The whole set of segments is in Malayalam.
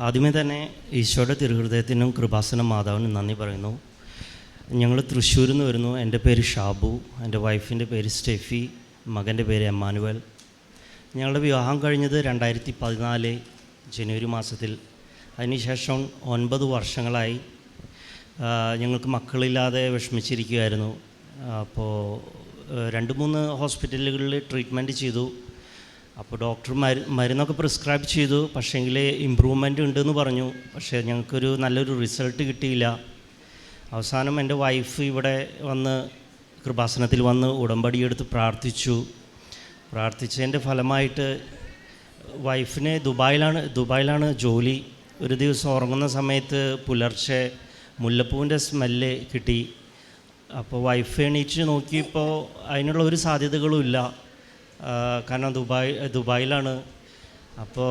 ആദ്യമേ തന്നെ ഈശോയുടെ തിരുഹൃദയത്തിനും കൃപാസന മാതാവിനും നന്ദി പറയുന്നു. ഞങ്ങൾ തൃശ്ശൂരിൽ നിന്ന് വരുന്നു. എന്റെ പേര് ഷാബു. എന്റെ വൈഫിന്റെ പേര് സ്റ്റെഫി. മകന്റെ പേര് എമ്മാനുവൽ. ഞങ്ങളുടെ വിവാഹം കഴിഞ്ഞത് രണ്ടായിരത്തി പതിനാല് ജനുവരി മാസത്തിൽ. അതിനുശേഷം ഒൻപത് വർഷങ്ങളായി ഞങ്ങൾക്ക് മക്കളില്ലാതെ വിഷമിച്ചിരിക്കുകയായിരുന്നു. അപ്പോൾ രണ്ട് മൂന്ന് ഹോസ്പിറ്റലുകളിൽ ട്രീറ്റ്മെന്റ് ചെയ്തു. അപ്പോൾ ഡോക്ടർ മരു മരുന്നൊക്കെ പ്രിസ്ക്രൈബ് ചെയ്തു. പക്ഷേങ്കിൽ ഇമ്പ്രൂവ്മെന്റ് ഉണ്ടെന്ന് പറഞ്ഞു. പക്ഷേ ഞങ്ങൾക്കൊരു നല്ലൊരു റിസൾട്ട് കിട്ടിയില്ല. അവസാനം എന്റെ വൈഫ് ഇവിടെ വന്ന് കൃപാസനത്തിൽ വന്ന് ഉടമ്പടി എടുത്ത് പ്രാർത്ഥിച്ചു. പ്രാർത്ഥിച്ചതിന്റെ ഫലമായിട്ട് വൈഫിനെ ദുബായിലാണ് ദുബായിലാണ് ജോലി. ഒരു ദിവസം ഉറങ്ങുന്ന സമയത്ത് പുലർച്ചെ മുല്ലപ്പൂവിന്റെ സ്മെല്ല് കിട്ടി. അപ്പോൾ വൈഫ് എണീച്ച് നോക്കിയപ്പോൾ അതിനുള്ള ഒരു സാധ്യതകളും ഇല്ല. കാരണം ദുബായ് ദുബായിലാണ്. അപ്പോൾ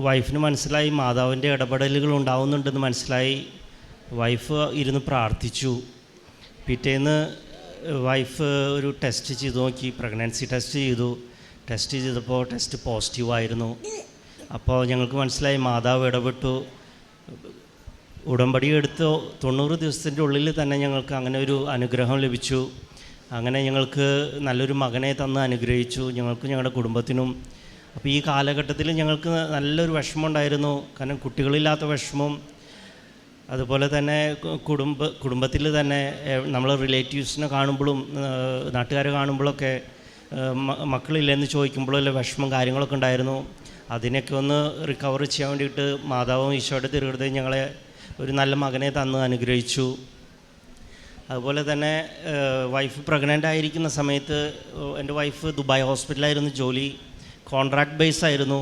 വൈഫിന് മനസ്സിലായി മാതാവിന്റെ ഇടപെടലുകൾ ഉണ്ടാവുന്നുണ്ടെന്ന് മനസ്സിലായി. വൈഫ് ഇരുന്ന് പ്രാർത്ഥിച്ചു. പിറ്റേന്ന് വൈഫ് ഒരു ടെസ്റ്റ് ചെയ്ത് നോക്കി പ്രഗ്നൻസി ടെസ്റ്റ് ചെയ്തു. ടെസ്റ്റ് ചെയ്തപ്പോൾ ടെസ്റ്റ് പോസിറ്റീവായിരുന്നു അപ്പോൾ ഞങ്ങൾക്ക് മനസ്സിലായി മാതാവ് ഇടപെട്ടു. ഉടമ്പടി എടുത്ത് തൊണ്ണൂറ് ദിവസത്തിന്റെ ഉള്ളിൽ തന്നെ ഞങ്ങൾക്ക് അങ്ങനെ ഒരു അനുഗ്രഹം ലഭിച്ചു. അങ്ങനെ ഞങ്ങൾക്ക് നല്ലൊരു മകനെ തന്ന് അനുഗ്രഹിച്ചു. ഞങ്ങൾക്ക് ഞങ്ങളുടെ കുടുംബത്തിനും അപ്പോൾ ഈ കാലഘട്ടത്തിൽ ഞങ്ങൾക്ക് നല്ലൊരു വിഷമമുണ്ടായിരുന്നു. കാരണം കുട്ടികളില്ലാത്ത വിഷമം. അതുപോലെ തന്നെ കുടുംബ കുടുംബത്തിൽ തന്നെ നമ്മൾ റിലേറ്റീവ്സിനെ കാണുമ്പോഴും നാട്ടുകാരെ കാണുമ്പോഴൊക്കെ മക്കളില്ലെന്ന് ചോദിക്കുമ്പോഴല്ലേ വിഷമം കാര്യങ്ങളൊക്കെ ഉണ്ടായിരുന്നു. അതിനൊക്കെ ഒന്ന് റിക്കവർ ചെയ്യാൻ വേണ്ടിയിട്ട് മാതാവും ഈശോയുടെ തിരുഹൃദയം ഞങ്ങളെ ഒരു നല്ല മകനെ തന്ന് അനുഗ്രഹിച്ചു. അതുപോലെ തന്നെ വൈഫ് പ്രഗ്നന്റ് ആയിരിക്കുന്ന സമയത്ത് എന്റെ വൈഫ് ദുബായ് ഹോസ്പിറ്റലായിരുന്നു ജോലി കോൺട്രാക്ട് ബേസ് ആയിരുന്നു.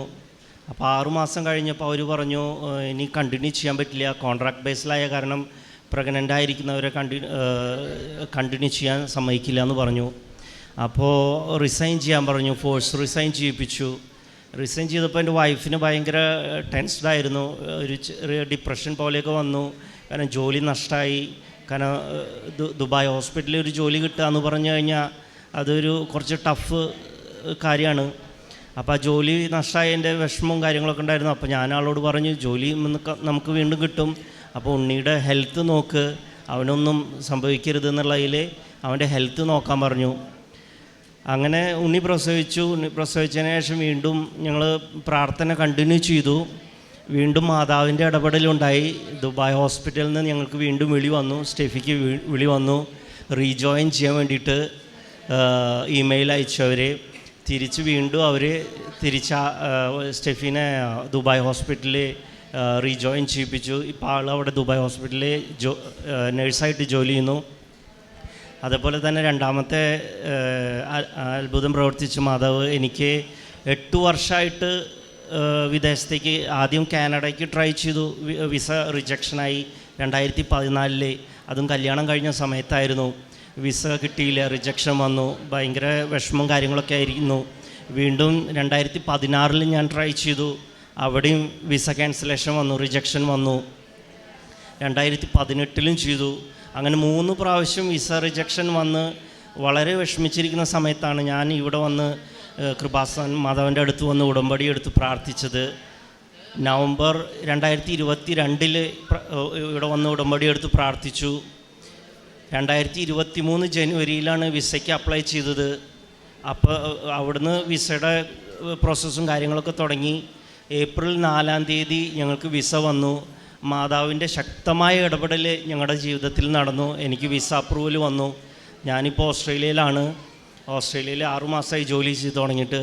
അപ്പോൾ ആറുമാസം കഴിഞ്ഞപ്പോൾ അവർ പറഞ്ഞു ഇനി കണ്ടിന്യൂ ചെയ്യാൻ പറ്റില്ല. കോൺട്രാക്ട് ബേസിലായ കാരണം പ്രഗ്നന്റ് ആയിരിക്കുന്നവരെ കണ്ടി കണ്ടിന്യൂ ചെയ്യാൻ സമ്മതിക്കില്ല എന്ന് പറഞ്ഞു. അപ്പോൾ റിസൈൻ ചെയ്യാൻ പറഞ്ഞു ഫോഴ്സ് റിസൈൻ ചെയ്യിപ്പിച്ചു. റിസൈൻ ചെയ്തപ്പോൾ എന്റെ വൈഫിന് ഭയങ്കര ടെൻസ്ഡായിരുന്നു ഒരു ഡിപ്രഷൻ പോലെയൊക്കെ വന്നു. കാരണം ജോലി നഷ്ടമായി കാരണം ദുബായ് ഹോസ്പിറ്റലിൽ ഒരു ജോലി കിട്ടുക എന്ന് പറഞ്ഞു കഴിഞ്ഞാൽ അതൊരു കുറച്ച് ടഫ് കാര്യമാണ്. അപ്പോൾ ആ ജോലി നഷ്ടമായതിന്റെ വിഷമവും കാര്യങ്ങളൊക്കെ ഉണ്ടായിരുന്നു. അപ്പോൾ ഞാൻ ആളോട് പറഞ്ഞു ജോലി നമുക്ക് വീണ്ടും കിട്ടും. അപ്പോൾ ഉണ്ണിയുടെ ഹെൽത്ത് നോക്ക്. അവനൊന്നും സംഭവിക്കരുത് എന്നുള്ളതിൽ അവന്റെ ഹെൽത്ത് നോക്കാൻ പറഞ്ഞു. അങ്ങനെ ഉണ്ണി പ്രസവിച്ചു. ഉണ്ണി പ്രസവിച്ചതിന് ശേഷം വീണ്ടും ഞങ്ങൾ പ്രാർത്ഥന കണ്ടിന്യൂ ചെയ്തു. വീണ്ടും മാതാവിന്റെ ഇടപെടലുണ്ടായി. ദുബായ് ഹോസ്പിറ്റലിൽ നിന്ന് ഞങ്ങൾക്ക് വീണ്ടും വിളി വന്നു. സ്റ്റെഫിക്ക് വിളി വന്നു. റീജോയിൻ ചെയ്യാൻ വേണ്ടിയിട്ട് ഇമെയിൽ അയച്ചവർ തിരിച്ച് വീണ്ടും അവർ തിരിച്ച് സ്റ്റെഫിനെ ദുബായ് ഹോസ്പിറ്റലിൽ റീജോയിൻ ചെയ്യിപ്പിച്ചു. ഇപ്പോൾ ആൾ അവിടെ ദുബായ് ഹോസ്പിറ്റലിൽ ജോ നേഴ്സായിട്ട് ജോലി ചെയ്യുന്നു. അതേപോലെ തന്നെ രണ്ടാമത്തെ അത്ഭുതം പ്രവർത്തിച്ച മാതാവ് എനിക്ക് എട്ട് വർഷമായിട്ട് വിദേശത്തേക്ക് ആദ്യം കാനഡയ്ക്ക് ട്രൈ ചെയ്തു. വിസ റിജക്ഷനായി രണ്ടായിരത്തി പതിനാലിൽ അതും കല്യാണം കഴിഞ്ഞ സമയത്തായിരുന്നു. വിസ കിട്ടിയില്ല റിജക്ഷൻ വന്നു. ഭയങ്കര വിഷമം കാര്യങ്ങളൊക്കെ ആയിരുന്നു. വീണ്ടും രണ്ടായിരത്തി പതിനാറിൽ ഞാൻ ട്രൈ ചെയ്തു. അവിടെയും വിസ ക്യാൻസലേഷൻ വന്നു റിജക്ഷൻ വന്നു. രണ്ടായിരത്തി പതിനെട്ടിലും ചെയ്തു. അങ്ങനെ മൂന്ന് പ്രാവശ്യം വിസ റിജക്ഷൻ വന്ന് വളരെ വിഷമിച്ചിരിക്കുന്ന സമയത്താണ് ഞാൻ ഇവിടെ വന്ന് കൃപാസൻ മാധവന്റെ അടുത്ത് വന്ന് ഉടമ്പടി എടുത്ത് പ്രാർത്ഥിച്ചത്. നവംബർ രണ്ടായിരത്തി ഇരുപത്തി രണ്ടിൽ ഇവിടെ വന്ന് ഉടമ്പടി എടുത്ത് പ്രാർത്ഥിച്ചു. രണ്ടായിരത്തി ഇരുപത്തി മൂന്ന് ജനുവരിയിലാണ് വിസയ്ക്ക് അപ്ലൈ ചെയ്തത്. അപ്പോൾ അവിടുന്ന് വിസയുടെ പ്രോസസ്സും കാര്യങ്ങളൊക്കെ തുടങ്ങി. ഏപ്രിൽ നാലാം തീയതി ഞങ്ങൾക്ക് വിസ വന്നു. മാതാവിന്റെ ശക്തമായ ഇടപെടൽ ഞങ്ങളുടെ ജീവിതത്തിൽ നടന്നു. എനിക്ക് വിസ അപ്രൂവൽ വന്നു. ഞാനിപ്പോൾ ഓസ്ട്രേലിയയിലാണ്. ഓസ്ട്രേലിയയിൽ ആറുമാസമായി ജോലി ചെയ്ത് തുടങ്ങിയിട്ട്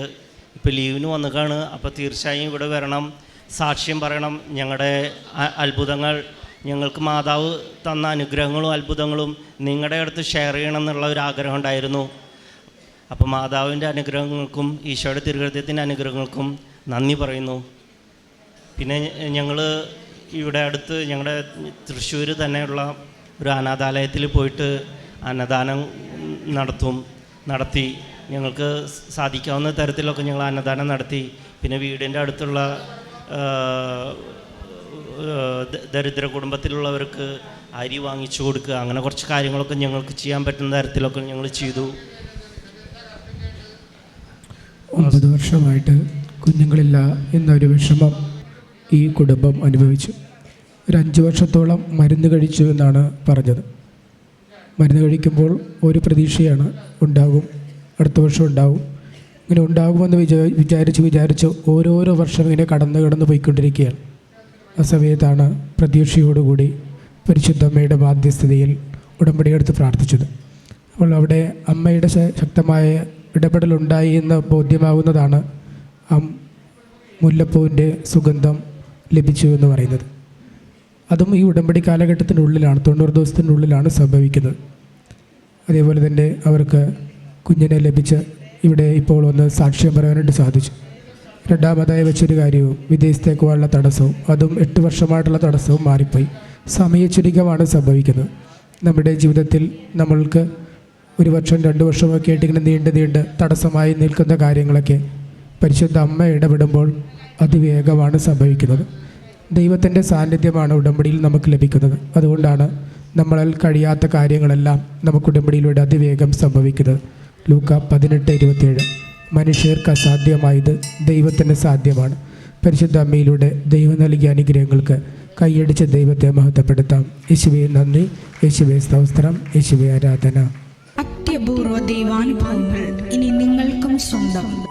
ഇപ്പോൾ ലീവിന് വന്നിക്കാണ്. അപ്പോൾ തീർച്ചയായും ഇവിടെ വരണം സാക്ഷ്യം പറയണം. ഞങ്ങളുടെ അത്ഭുതങ്ങൾ ഞങ്ങൾക്ക് മാതാവ് തന്ന അനുഗ്രഹങ്ങളും അത്ഭുതങ്ങളും നിങ്ങളുടെ അടുത്ത് ഷെയർ ചെയ്യണം എന്നുള്ള ഒരു ആഗ്രഹം ഉണ്ടായിരുന്നു. അപ്പോൾ മാതാവിന്റെ അനുഗ്രഹങ്ങൾക്കും ഈശോയുടെ തിരുഹൃദയത്തിന്റെ അനുഗ്രഹങ്ങൾക്കും നന്ദി പറയുന്നു. പിന്നെ ഞങ്ങൾ ഇവിടെ അടുത്ത് ഞങ്ങളുടെ തൃശ്ശൂർ തന്നെയുള്ള ഒരു അനാഥാലയത്തിൽ പോയിട്ട് അന്നദാനം നടത്തും. നടത്തി ഞങ്ങൾക്ക് സാധിക്കാവുന്ന തരത്തിലൊക്കെ ഞങ്ങൾ അന്നദാനം നടത്തി. പിന്നെ വീടിന്റെ അടുത്തുള്ള ദരിദ്ര കുടുംബത്തിലുള്ളവർക്ക് അരി വാങ്ങിച്ചു കൊടുക്കുക അങ്ങനെ കുറച്ച് കാര്യങ്ങളൊക്കെ ഞങ്ങൾക്ക് ചെയ്യാൻ പറ്റുന്ന തരത്തിലൊക്കെ ഞങ്ങൾ ചെയ്തു. ഒമ്പത് വർഷമായിട്ട് കുഞ്ഞുങ്ങളില്ല എന്നൊരു വിഷമം ഈ കുടുംബം അനുഭവിച്ചു. ഒരു അഞ്ച് വർഷത്തോളം മരുന്ന് കഴിച്ചു എന്നാണ് പറഞ്ഞത്. മരുന്ന് കഴിക്കുമ്പോൾ ഒരു പ്രതീക്ഷയാണ് ഉണ്ടാകും. അടുത്ത വർഷം ഉണ്ടാകും ഇങ്ങനെ ഉണ്ടാകുമെന്ന് വിചാ വിചാരിച്ച് വിചാരിച്ച് ഓരോരോ വർഷം ഇങ്ങനെ കടന്നു കടന്ന് പോയിക്കൊണ്ടിരിക്കുകയാണ്. ആ സമയത്താണ് പ്രതീക്ഷയോടുകൂടി പരിശുദ്ധമ്മയുടെ മാധ്യസ്ഥതയിൽ ഉടമ്പടിയെടുത്ത് പ്രാർത്ഥിച്ചത്. അപ്പോൾ അവിടെ അമ്മയുടെ ശക്തമായ ഇടപെടലുണ്ടായി എന്ന് ബോധ്യമാകുന്നതാണ് ആ മുല്ലപ്പൂവിന്റെ സുഗന്ധം ലഭിച്ചു എന്ന് പറയുന്നത്. അതും ഈ ഉടമ്പടി കാലഘട്ടത്തിനുള്ളിലാണ് തൊണ്ണൂറ് ദിവസത്തിനുള്ളിലാണ് സംഭവിക്കുന്നത്. അതേപോലെ തന്നെ അവർക്ക് കുഞ്ഞിനെ ലഭിച്ച് ഇവിടെ ഇപ്പോൾ ഒന്ന് സാക്ഷ്യം പറയാനായിട്ട് സാധിച്ചു. രണ്ടാമതായി വെച്ചൊരു കാര്യവും വിദേശത്തേക്ക് പോകാനുള്ള തടസ്സവും അതും എട്ട് വർഷമായിട്ടുള്ള തടസ്സവും മാറിപ്പോയി. സമയച്ചുരുക്കമാണ് സംഭവിക്കുന്നത്. നമ്മുടെ ജീവിതത്തിൽ നമ്മൾക്ക് ഒരു വർഷം രണ്ട് വർഷമൊക്കെ ആയിട്ട് ഇങ്ങനെ നീണ്ട് നീണ്ട് തടസ്സമായി നിൽക്കുന്ന കാര്യങ്ങളൊക്കെ പരിശുദ്ധ അമ്മ ഇടപെടുമ്പോൾ അതിവേഗമാണ് സംഭവിക്കുന്നത്. ദൈവത്തിന്റെ സാന്നിധ്യമാണ് ഉടമ്പടിയിൽ നമുക്ക് ലഭിക്കുന്നത്. അതുകൊണ്ടാണ് നമ്മളാൽ കഴിയാത്ത കാര്യങ്ങളെല്ലാം നമുക്ക് ഉടമ്പടിയിലൂടെ അതിവേഗം സംഭവിക്കുന്നത്. ലൂക്ക പതിനെട്ട് ഇരുപത്തിയേഴ്. മനുഷ്യർക്ക് അസാധ്യമായത് ദൈവത്തിന് സാധ്യമാണ് പരിശുദ്ധ അമ്മയിലൂടെ ദൈവം നൽകിയ അനുഗ്രഹങ്ങൾക്ക് കൈയടിച്ച് ദൈവത്തെ മഹത്വപ്പെടുത്താം. യേശുവെ നന്ദി. യേശുവെ സ്തോത്രം. യേശുവെ ആരാധന. അത്യപൂർവ ദൈവാനുഭവങ്ങൾ ഇനി നിങ്ങൾക്കും സ്വന്തം.